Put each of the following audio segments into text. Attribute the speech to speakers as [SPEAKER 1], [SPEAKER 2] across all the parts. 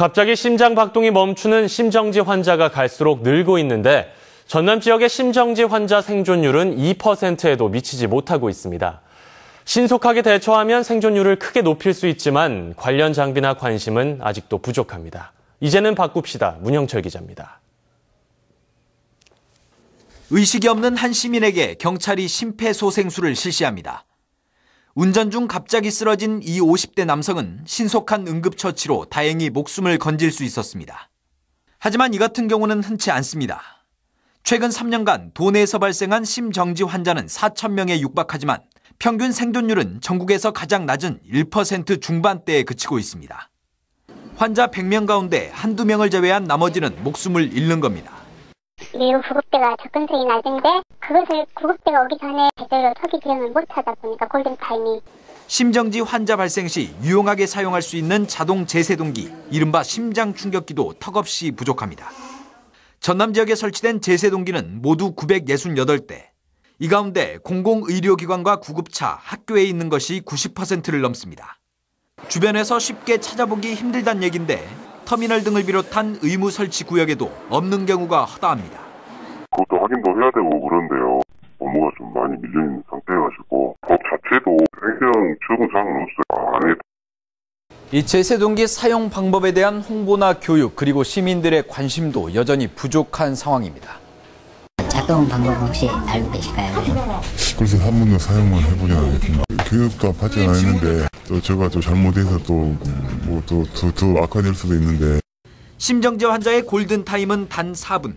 [SPEAKER 1] 갑자기 심장 박동이 멈추는 심정지 환자가 갈수록 늘고 있는데 전남 지역의 심정지 환자 생존율은 2%에도 미치지 못하고 있습니다. 신속하게 대처하면 생존율을 크게 높일 수 있지만 관련 장비나 관심은 아직도 부족합니다. 이제는 바꿉시다. 문영철 기자입니다.
[SPEAKER 2] 의식이 없는 한 시민에게 경찰이 심폐소생술을 실시합니다. 운전 중 갑자기 쓰러진 이 50대 남성은 신속한 응급처치로 다행히 목숨을 건질 수 있었습니다. 하지만 이 같은 경우는 흔치 않습니다. 최근 3년간 도내에서 발생한 심정지 환자는 4천 명에 육박하지만 평균 생존율은 전국에서 가장 낮은 1% 중반대에 그치고 있습니다. 환자 100명 가운데 한두 명을 제외한 나머지는 목숨을 잃는 겁니다.
[SPEAKER 3] 매우 구급대가 접근성이 낮은데 그것을 구급대가 오기 전에 제대로 초기 대응을 못하다 보니까 골든타임이
[SPEAKER 2] 심정지 환자 발생 시 유용하게 사용할 수 있는 자동 제세동기, 이른바 심장 충격기도 턱없이 부족합니다. 전남 지역에 설치된 제세동기는 모두 968대. 이 가운데 공공의료기관과 구급차, 학교에 있는 것이 90%를 넘습니다. 주변에서 쉽게 찾아보기 힘들단 얘긴데 터미널 등을 비롯한 의무 설치 구역에도 없는 경우가 허다합니다.
[SPEAKER 4] 확인도 해야 되고 그런데요. 업무가 좀 많이 밀려있는 상태여가지고 법 자체도 행정 출근 사항은 없어요. 안에
[SPEAKER 2] 이 제세동기 사용 방법에 대한 홍보나 교육 그리고 시민들의 관심도 여전히 부족한 상황입니다.
[SPEAKER 5] 작동 방법 혹시 알고 계실까요?
[SPEAKER 6] 그래서 한 번도 사용을 해보지 않았습니다. 교육도 받지 않았는데 또 제가 또 잘못해서 또뭐또더 악화될 수도 있는데
[SPEAKER 2] 심정지 환자의 골든타임은 단 4분.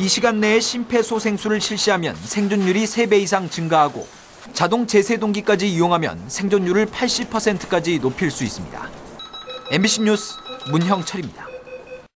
[SPEAKER 2] 이 시간 내에 심폐소생술을 실시하면 생존율이 3배 이상 증가하고 자동 제세동기까지 이용하면 생존율을 80%까지 높일 수 있습니다. MBC 뉴스 문형철입니다.